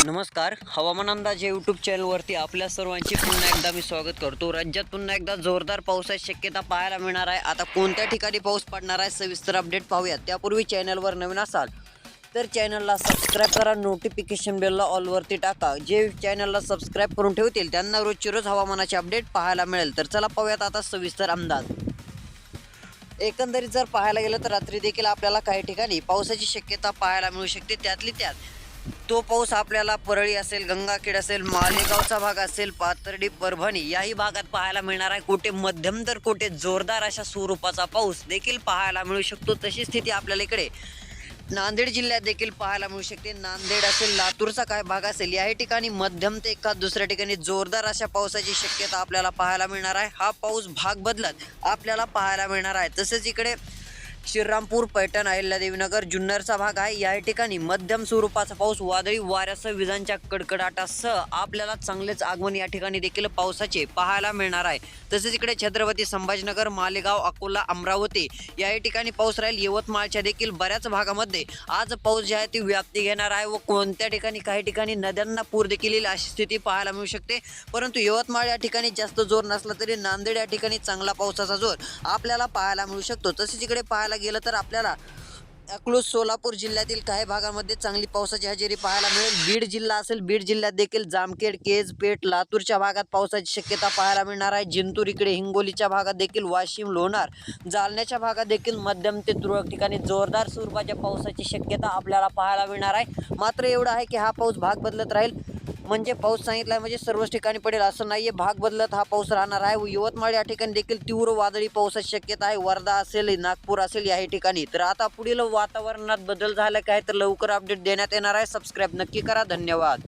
नमस्कार. हवामान अंदाज या यूट्यूब चॅनलवरती आपल्या सर्वांची पुन्हा एकदा मी स्वागत करतो. राज्यात पुन्हा एकदा जोरदार पावसाची शक्यता पाहायला मिळणार आहे. आता कोणत्या ठिकाणी पाऊस पडणार आहे सविस्तर अपडेट पाहूयात. त्यापूर्वी चॅनलवर नवीन असाल तर चॅनलला सबस्क्राईब करा. नोटिफिकेशन बेलला ऑलवरती टाका. जे चॅनलला सबस्क्राईब करून ठेवतील त्यांना रोजची रोज हवामानाचे अपडेट पाहायला मिळेल. तर चला पाहूयात आता सविस्तर अंदाज. एकंदरीत जर पाहायला गेलं तर रात्री देखील आपल्याला काही ठिकाणी पावसाची शक्यता पाहायला मिळू शकते. त्यातली त्यात तो पाऊस आपल्याला परळी असेल गंगाखेड असेल मालेगावचा भाग असेल पाथर्डी परभणी याही भागात पाहायला मिळणार आहे. कुठे मध्यम तर कुठे जोरदार अशा स्वरूपाचा पाऊस देखील पाहायला मिळू शकतो. तशी स्थिती आपल्याला इकडे नांदेड जिल्ह्यात देखील पाहायला मिळू शकते. नांदेड असेल लातूरचा काय भाग असेल याही ठिकाणी मध्यम ते एका दुसऱ्या ठिकाणी जोरदार अशा पावसाची शक्यता आपल्याला पाहायला मिळणार आहे. हा पाऊस भाग बदलत आपल्याला पाहायला मिळणार आहे. तसेच इकडे श्रीरामपूर पैठण अहिल्यादेवीनगर जुन्नरचा भाग आहे. या ठिकाणी मध्यम स्वरूपाचा पाऊस वादळी वाऱ्यासह विजांच्या कडकडाटासह आपल्याला चांगलेच आगमन या ठिकाणी देखील पावसाचे पाहायला मिळणार आहे. तसेच इकडे छत्रपती संभाजीनगर मालेगाव अकोला अमरावती याही ठिकाणी पाऊस राहील. यवतमाळच्या देखील बऱ्याच भागामध्ये आज पाऊस जे आहे ती व्याप्ती घेणार आहे व कोणत्या ठिकाणी काही ठिकाणी नद्यांना पूर देखील येईल अशी स्थिती पाहायला मिळू शकते. परंतु यवतमाळ या ठिकाणी जास्त जोर नसला तरी नांदेड या ठिकाणी चांगला पावसाचा जोर आपल्याला पाहायला मिळू शकतो. तसेच इकडे पाहायला गेलं तर आपल्याला अकलूज सोलापूर जिल्ह्यातील काही भागामध्ये चांगली पावसाची हजेरी पाहायला मिळेल. बीड जिल्हा असेल बीड जिल्ह्यात देखील जामखेड केज पेठ लातूरच्या भागात पावसाची शक्यता पाहायला मिळणार आहे. जिंतूर इकडे हिंगोलीच्या भागात देखील वाशिम लोणार जालन्याच्या भागात देखील मध्यम ते तुरळक ठिकाणी जोरदार स्वरूपाच्या पावसाची शक्यता आपल्याला पाहायला मिळणार आहे. मात्र एवढं आहे की हा पाऊस भाग बदलत राहील. म्हणजे पाऊस सांगितला आहे म्हणजे सर्वच ठिकाणी पडेल असं नाहीये. भाग बदलत हा पाऊस राहणार आहे. व यवतमाळ या ठिकाणी देखील तीव्र वादळी पावसाची शक्यता आहे. वर्धा असेल नागपूर असेल याही ठिकाणी. तर आता पुढील वातावरणात बदल झाला काय तर लवकर अपडेट देण्यात येणार आहे. सबस्क्राईब नक्की करा. धन्यवाद.